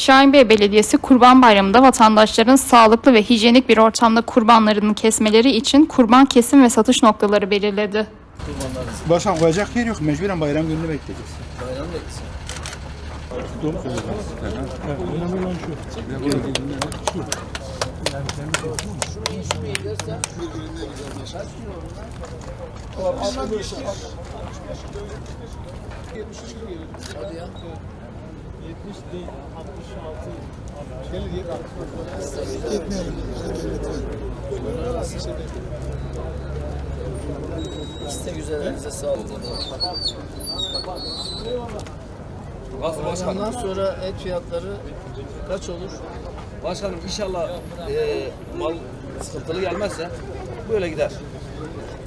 Şahinbey Belediyesi Kurban Bayramı'nda vatandaşların sağlıklı ve hijyenik bir ortamda kurbanlarını kesmeleri için kurban kesim ve satış noktaları belirledi. Başkan koyacak yer yok. Mecburen bayram gününü bekleyeceğiz. Bayram beklesin. Hadi ya. İkisi de güzel elinize sağlık. Nasıl başkanım? Bundan sonra et fiyatları kaç olur? Başkanım inşallah e, mal sıkıntılı gelmezse böyle gider.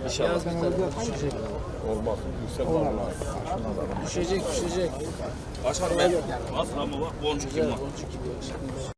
İnşallah. Olmaz. Yüksek olmaz. Düşecek, düşecek. Ama bak boncuk gibi. Güzel, boncuk gibi.